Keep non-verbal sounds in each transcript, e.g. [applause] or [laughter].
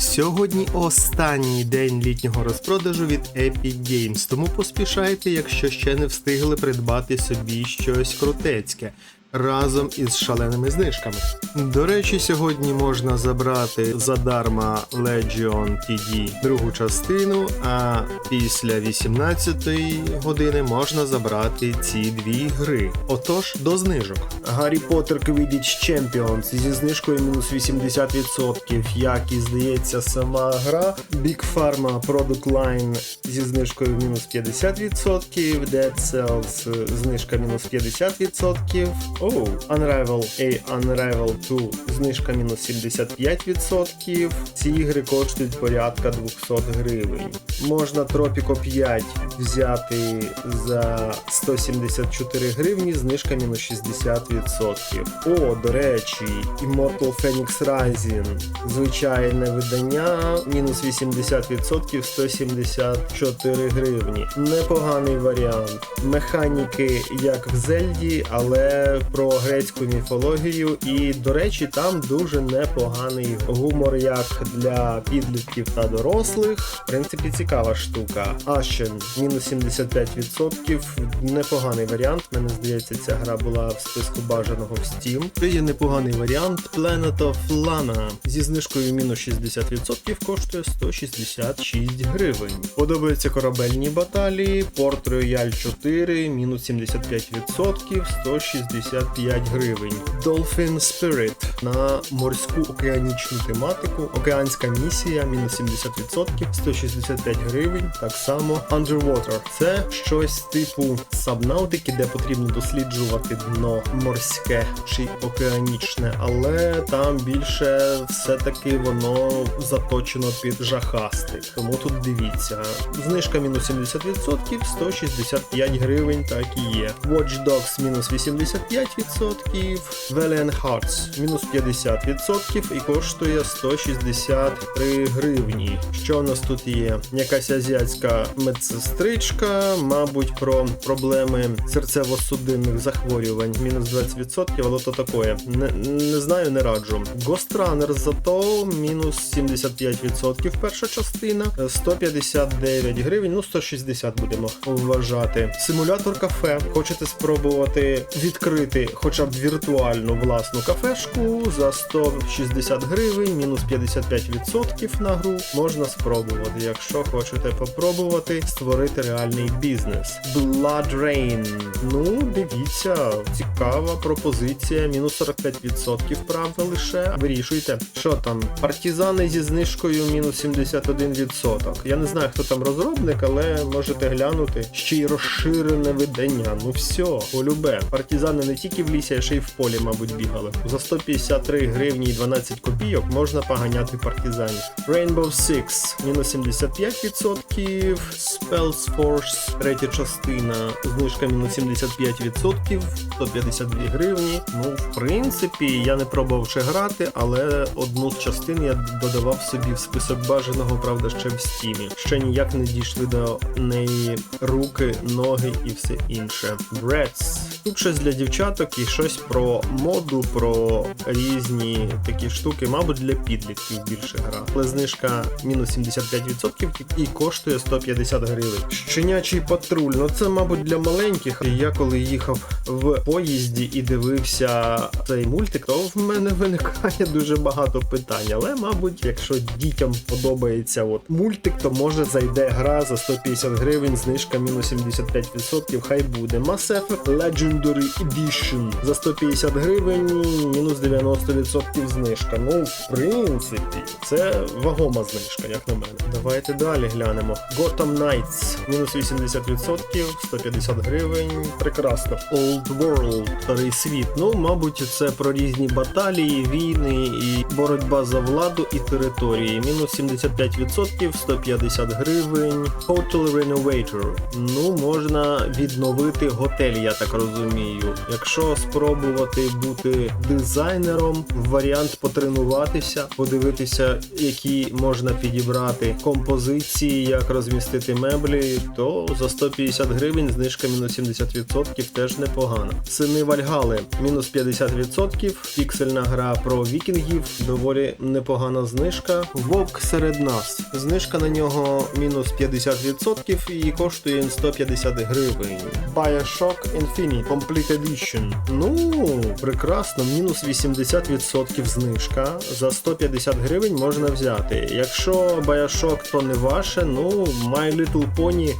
Сьогодні останній день літнього розпродажу від Epic Games, тому поспішайте, якщо ще не встигли придбати собі щось крутецьке разом із шаленими знижками. До речі, сьогодні можна забрати задарма Legion TD другу частину, а після 18-ї години можна забрати ці дві гри. Отож, до знижок. Гаррі Поттер Quidditch Champions зі знижкою мінус 80%, як і здається сама гра. Big Pharma Product Line зі знижкою мінус 50%, Dead Cells знижка мінус 50%. Оу, Unravel A Unravel 2 знижка мінус 75%. Ці ігри коштують порядка 200 гривень. Можна Tropico 5 взяти за 174 гривні, знижка мінус 60%. О, до речі, Immortal Phoenix Rising. Звичайне видання, мінус 80%, 174 гривні. Непоганий варіант. Механіки, як в Зельді, але про грецьку міфологію. І, до речі, там дуже непоганий гумор, як для підлітків та дорослих. В принципі, цікава штука. Ashen, мінус 75%. Непоганий варіант. Мені здається, ця гра була в списку бажаного в Steam. Це є непоганий варіант Planet of Lana. Зі знижкою мінус 60% коштує 166 гривень. Подобаються корабельні баталії. Port Royal 4, мінус 75%, 165 гривень. Dolphin Spirit на морську океанічну тематику. Океанська місія, мінус 70%, 165 гривень. Так само Underwater. Це щось типу сабнаутики, де потрібно досліджувати дно морське чи океанічне, але там більше все-таки воно заточено під жахастик. Тому тут дивіться. Знижка мінус 70%, 165 гривень, так і є. Watch Dogs мінус 85%, Valiant Hearts мінус 50% і коштує 163 гривні. Що у нас тут є? Якась азіатська медсестричка, мабуть, про проблеми серцево-судинних захворювань. Мінус 20%, але то таке. Не, не знаю, не раджу. Ghost зато мінус 75% перша частина, 159 гривень, ну 160 будемо вважати. Симулятор кафе. Хочете спробувати відкрити хоча б віртуальну власну кафешку за 160 гривень, мінус 55% на гру. Можна спробувати, якщо хочете попробувати створити реальний бізнес. Blood Rain. Ну, дивіться, цікава пропозиція. Мінус 45%, правда, лише. Вирішуйте. Що там? Партизани зі знижкою мінус 71%. Я не знаю, хто там розробник, але можете глянути. Ще й розширене видання. Ну все, полюбе. Партизани не тільки в лісі, а ще й в полі, мабуть, бігали. За 153 гривні і 12 копійок можна поганяти партизанів. Rainbow Six мінус 75%. Spells Force, третя частина. Знижка мінус 75%, 152 гривні. Ну, в принципі, я не пробував ще грати, але одну з частин я додавав собі в список бажаного, правда, ще в стімі. Ще ніяк не дійшли до неї руки, ноги і все інше. Breads. Тут щось для дівчаток і щось про моду, про різні такі штуки, мабуть, для підлітків більше гра. Але знижка мінус 75% і коштує 150 гривень. Щенячий патруль, ну це, мабуть, для маленьких. Я коли їхав в поїзді і дивився цей мультик, то в мене виникає дуже багато питань. Але, мабуть, якщо дітям подобається от мультик, то може зайде гра за 150 гривень, знижка мінус 75%, хай буде. Mass Effect Legendary Edition за 150 гривень, мінус 90% знижка. Ну, в принципі, це вагома знижка, як на мене. Давайте далі глянемо. Gotham Knights, мінус 80%, 150 гривень. Прекрасно. Old World, старий світ. Ну, мабуть, це про різні баталії, війни і боротьба за владу і території. Мінус 75%, 150 гривень. Hotel Renovator. Ну, можна відновити готель, я так розумію. Якщо спробувати бути дизайнером, варіант потренуватися, подивитися, які можна підібрати композиції. Секції як розмістити меблі, то за 150 гривень знижка мінус 70% теж непогано. Сини Вальгали мінус 50%, піксельна гра про вікінгів, доволі непогана знижка. Вовк серед нас. Знижка на нього мінус 50% і коштує він 150 гривень. Bioshock Infinite Complete Edition. Ну, прекрасно, мінус 80% знижка. За 150 гривень можна взяти. Якщо Bioshock то не ваше, ну My Little Pony.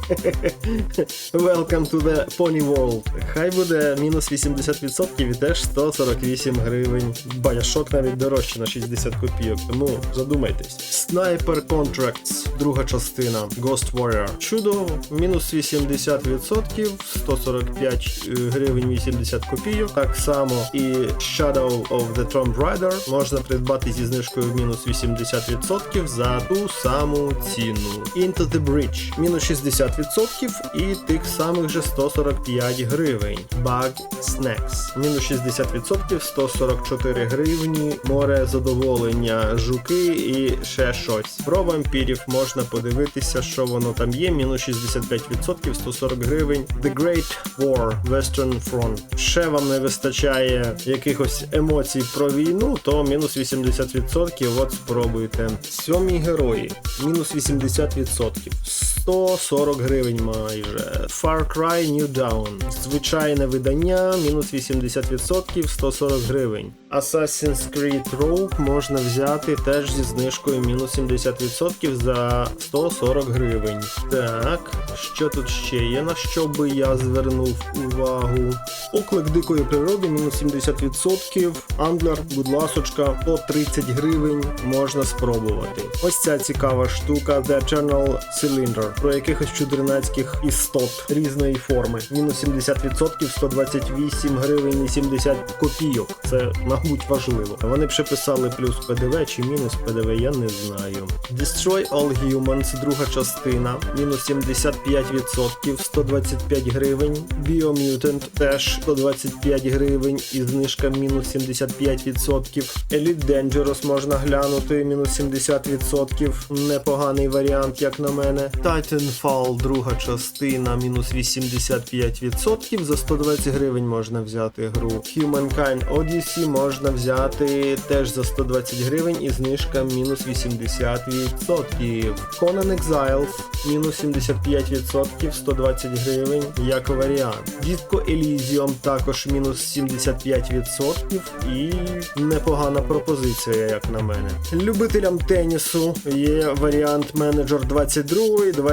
[laughs] Welcome to the Pony World. Хай буде мінус 80% і теж 148 гривень. Bioshock навіть дорожче на 60 копійок, тому задумайтесь. Sniper Contracts, друга частина Ghost Warrior. Чудово, мінус 80%, 145 гривень 80 копійок. Так само і Shadow of the Tomb Raider можна придбати зі знижкою мінус 80% за ту саму ціну. Into the Bridge мінус 60% і тих самих же 145 гривень. Bug Snacks мінус 60%, 144 гривні. Море задоволення, жуки і ще щось. Про вампірів можна подивитися, що воно там є. Мінус 65%, 140 гривень. The Great War Western Front. Ще вам не вистачає якихось емоцій про війну, то мінус 80%. От спробуйте. Сьомі герої. Мінус 80%. 50%. 140 гривень майже. Far Cry New Dawn. Звичайне видання, мінус 80%, 140 гривень. Assassin's Creed Rogue можна взяти теж зі знижкою мінус 70% за 140 гривень. Так, що тут ще є, на що би я звернув увагу? Оклик дикої природи, мінус 70%. Андлер, будь ласочка, по 30 гривень можна спробувати. Ось ця цікава штука The Eternal Cylinder про якихось чудернацьких істот різної форми. Мінус 70%, 128 гривень і 70 копійок. Це, мабуть, важливо. Вони б ще писали плюс ПДВ чи мінус ПДВ, я не знаю. Destroy All Humans, друга частина, мінус 75%, 125 гривень. Biomutant теж 125 гривень і знижка мінус 75%. Elite Dangerous можна глянути, мінус 70%. Непоганий варіант, як на мене. Titanfall, друга частина, мінус 85%. За 120 гривень можна взяти гру. Humankind Odyssey можна взяти теж за 120 гривень і знижка мінус 80%. Conan Exiles, мінус 75%, 120 гривень, як варіант. Disco Elysium також мінус 75% і непогана пропозиція, як на мене. Любителям тенісу є варіант менеджер 22 23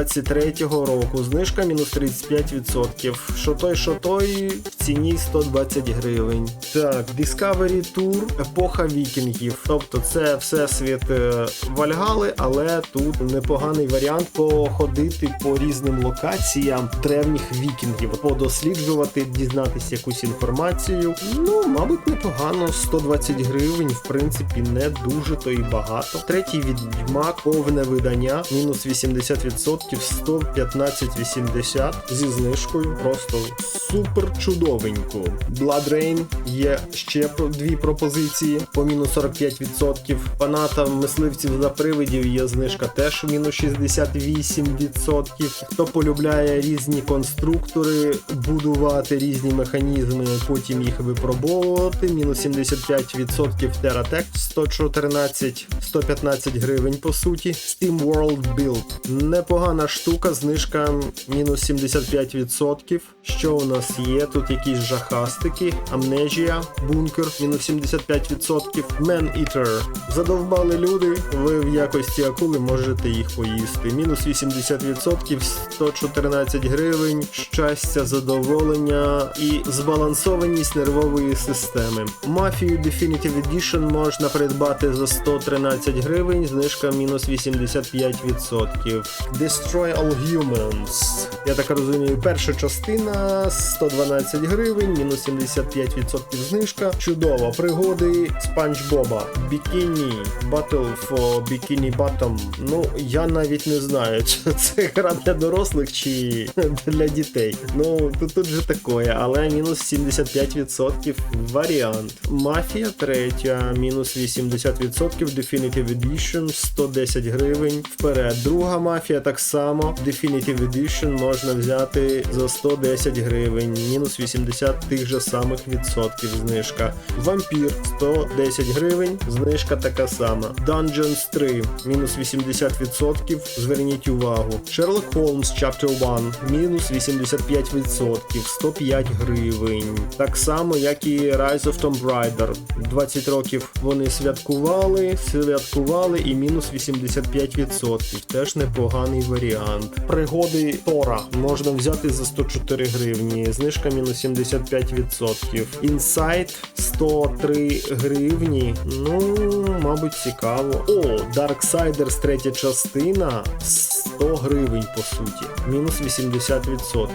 року. Знижка мінус 35%. Що той, що той в ціні 120 гривень. Так, Discovery Tour, епоха вікінгів. Тобто це всесвіт е, Вальгали, але тут непоганий варіант походити по різним локаціям древніх вікінгів, подосліджувати, дізнатися якусь інформацію. Ну, мабуть, непогано. 120 гривень, в принципі, не дуже то і багато. Третій відьмак, повне видання, мінус 80%, 115,80 зі знижкою. Просто супер чудовенько. Blood Rain є ще дві пропозиції по мінус 45%. Фанатам мисливців за привидів є знижка теж мінус 68%. Хто полюбляє різні конструктори, будувати різні механізми, потім їх випробовувати. Мінус 75% Terratech 114 115 гривень по суті. Steam World Build. Непогана штука, знижка мінус 75%. Що у нас є? Тут якісь жахастики, амнежія, бункер, мінус 75%. Man Eater. Задовбали люди, ви в якості акули можете їх поїсти. Мінус 80%, 114 гривень, щастя, задоволення і збалансованість нервової системи. Мафію Definitive Edition можна придбати за 113 гривень, знижка мінус 85%. Destroy All Humans. Я так розумію, перша частина 112 гривень, мінус 75% знижка. Чудово. Пригоди Спанч Боба. Бікіні. Battle for Bikini Bottom. Ну, я навіть не знаю, [laughs] чи це гра для дорослих чи [laughs] для дітей. Ну, тут, тут же такое, але мінус 75% варіант. Мафія третя, мінус 80% Definitive Edition, 110 гривень. Вперед. Друга мафія так само. Definitive Edition можна взяти за 110 гривень, мінус 80 тих же самих відсотків знижка. Вампір 110 гривень, знижка така сама. Dungeons 3, мінус 80%, зверніть увагу. Sherlock Holmes Chapter 1, мінус 85%, 105 гривень. Так само, як і Rise of Tomb Raider. 20 років вони святкували, святкували і мінус 85%. Теж непоганий варіант. Пригоди Тора можна взяти за 104 гривні, знижка мінус 75%. Інсайт 103 гривні. Ну, мабуть, цікаво. О, Darksiders третя частина 100 гривень, по суті. Мінус 80%.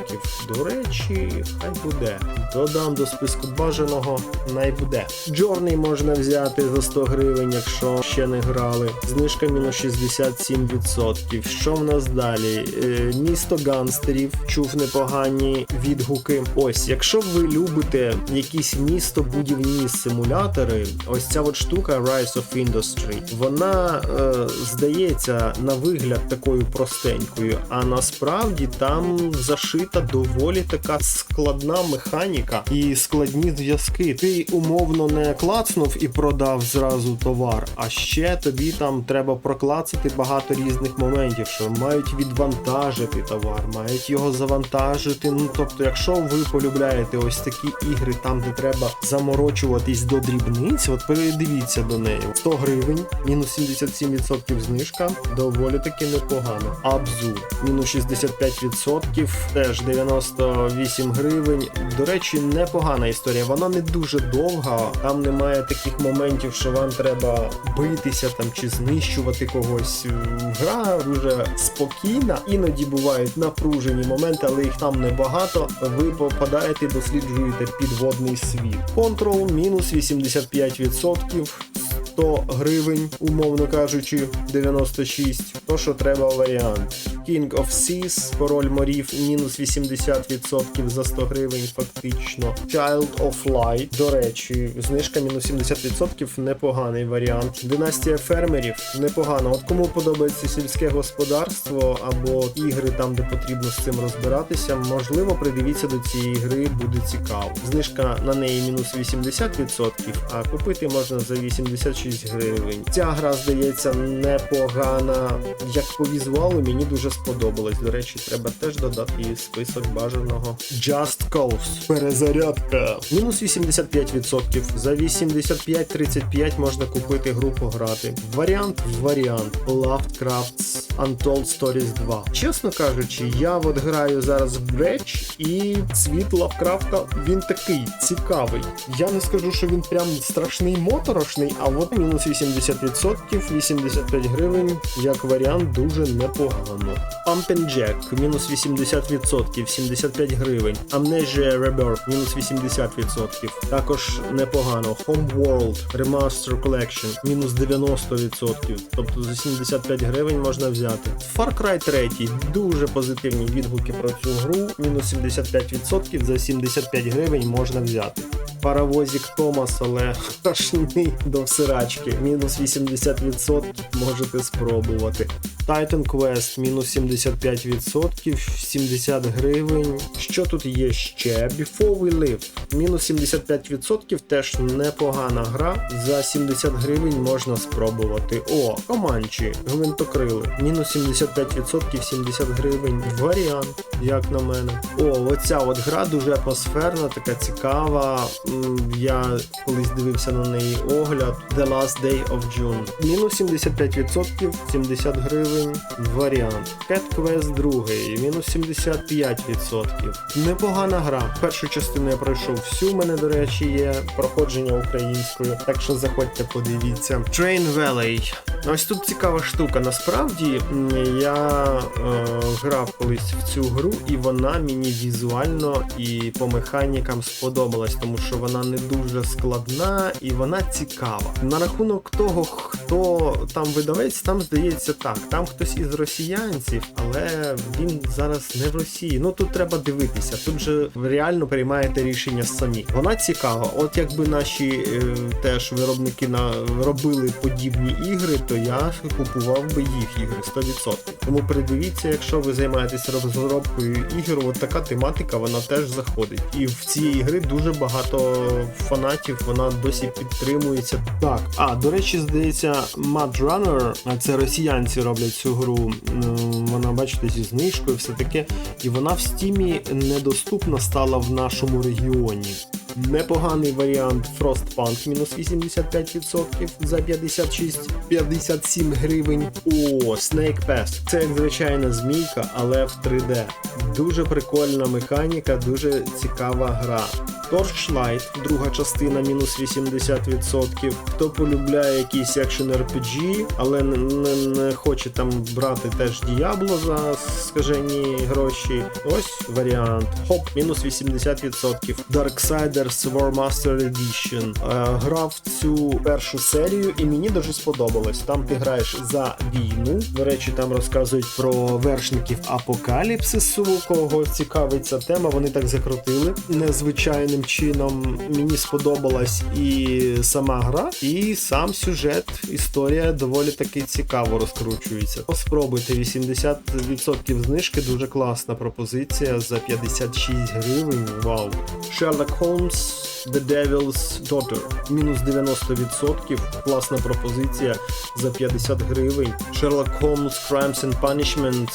До речі, хай буде. Додам до списку бажаного, най буде. Journey можна взяти за 100 гривень, якщо ще не грали. Знижка мінус 67%. Що в нас далі? Е, місто ганстерів. Чув непогані відгуки. Ось, якщо ви любите якісь місто будівні симулятори, ось ця от штука Rise of Industry, вона е, здається на вигляд такою простенькою, а насправді там зашита доволі така складна механіка і складні зв'язки. Ти умовно не клацнув і продав зразу товар, а ще тобі там треба проклацати багато різних моментів, що мають відвантажити товар, мають його завантажити. Ну тобто, якщо ви полюбляєте ось такі ігри, там де треба заморочуватись до дрібниць, от передивіться до неї. 100 гривень, мінус 77% знижка, доволі таки непогано. Абзу, мінус 65%, теж 98 гривень. До речі, непогана історія. Вона не дуже довга, там немає таких моментів, що вам треба битися там чи знищувати когось. Гра дуже спокійна, іноді бувають напружені моменти, але їх там небагато. Ви попадаєте, досліджуєте підводний світ. Control мінус 85%. 100 гривень, умовно кажучи, 96. То, що треба варіант. King of Seas, король морів, мінус 80% за 100 гривень, фактично. Child of Light, до речі, знижка мінус 70%, непоганий варіант. Династія фермерів, непогано. От кому подобається сільське господарство або ігри там, де потрібно з цим розбиратися, можливо, придивіться до цієї гри, буде цікаво. Знижка на неї мінус 80%, а купити можна за 86 гривень. Ця гра, здається, непогана. Як по візуалу, мені дуже сподобалось. До речі, треба теж додати її список бажаного. Just Cause. Перезарядка. Мінус 85%. За 85-35 можна купити гру пограти. Варіант в варіант. Lovecraft's Untold Stories 2. Чесно кажучи, я от граю зараз в Dredge, і світ Лавкрафта він такий цікавий. Я не скажу, що він прям страшний моторошний, а от мінус 80%, 85 гривень, як варіант, дуже непогано. Pump Jack, мінус 80%, 75 гривень. Amnesia Rebirth, мінус 80%. Також непогано. Homeworld Remaster Collection, мінус 90%. Тобто за 75 гривень можна взяти. Far Cry 3, дуже позитивні відгуки про цю гру. Мінус 75%, за 75 гривень можна взяти. Паровозик Томас, але страшний до всирачки. Мінус 80% можете спробувати. Titan Quest мінус 75%, 70 гривень. Що тут є ще? Before We Live. Мінус 75% теж непогана гра. За 70 гривень можна спробувати. О, Команчі, гвинтокрили. Мінус 75%, 70 гривень. Варіант, як на мене. О, оця от гра дуже атмосферна, така цікава. Я колись дивився на неї огляд. The Last Day of June. Мінус 75%, 70 гривень. Варіант. Cat Quest 2, мінус 75%. Непогана гра. Першу частину я пройшов всю. У мене, до речі, є проходження українською. Так що заходьте, подивіться. Train Valley. Ось тут цікава штука. Насправді я е, грав колись в цю гру, і вона мені візуально і по механікам сподобалась, тому що вона не дуже складна і вона цікава. На рахунок того, хто там видавець, там здається так. Там хтось із росіянців, але він зараз не в Росії. Ну тут треба дивитися. Тут же реально приймаєте рішення самі. Вона цікава. От якби наші е, теж виробники на робили подібні ігри, то я купував би їх ігри 100%. Тому придивіться, якщо ви займаєтеся розробкою ігор, от така тематика вона теж заходить. І в цієї гри дуже багато фанатів, вона досі підтримується. Так, а до речі, здається, Mad Runner, це росіянці роблять цю гру. Вона, бачите, зі знижкою, все таке. І вона в стімі недоступна стала в нашому регіоні. Непоганий варіант Frostpunk мінус 85% за 56-57 гривень. О, Snake Pass. Це як звичайна змійка, але в 3D. Дуже прикольна механіка, дуже цікава гра. Torchlight, друга частина, мінус 80%. Хто полюбляє якийсь екшен RPG, але не, не, не хоче там брати теж Діабло за скажені гроші. Ось варіант. Хоп, мінус 80%. Darksiders War Master Edition. Е, грав цю першу серію, і мені дуже сподобалось. Там ти граєш за війну. До речі, там розказують про вершників апокаліпсису, кого цікавить ця тема. Вони так закрутили незвичайним чином. Мені сподобалась і сама гра, і сам сюжет. Історія доволі таки цікаво розкручується. Спробуйте 80% знижки, дуже класна пропозиція за 56 гривень. Вау. Sherlock Holmes The Devil's Daughter. Мінус 90%. Класна пропозиція за 50 гривень. Sherlock Holmes Crimes and Punishment.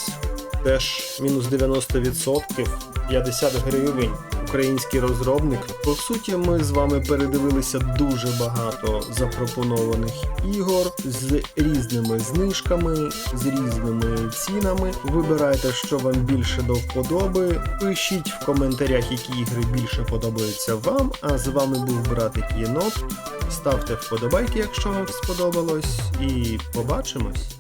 Теж мінус 90%, 50 гривень. Український розробник. По суті, ми з вами передивилися дуже багато запропонованих ігор з різними знижками, з різними цінами. Вибирайте, що вам більше до вподоби. Пишіть в коментарях, які ігри більше подобаються вам. А з вами був братик Єнот. Ставте вподобайки, якщо вам сподобалось, і побачимось.